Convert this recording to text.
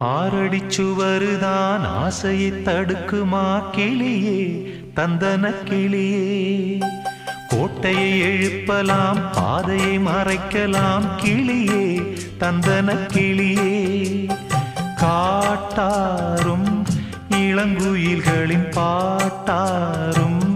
ஆறடி சுவருதான் ஆசையை தடுக்குமா கிளியே தந்தன கிளியே? கோட்டையை எழுப்பலாம் பாதையை மறைக்கலாம் கிளியே தந்தன கிளியே? காட்டாரும் இளங்குயில்களின் பாட்டாரும்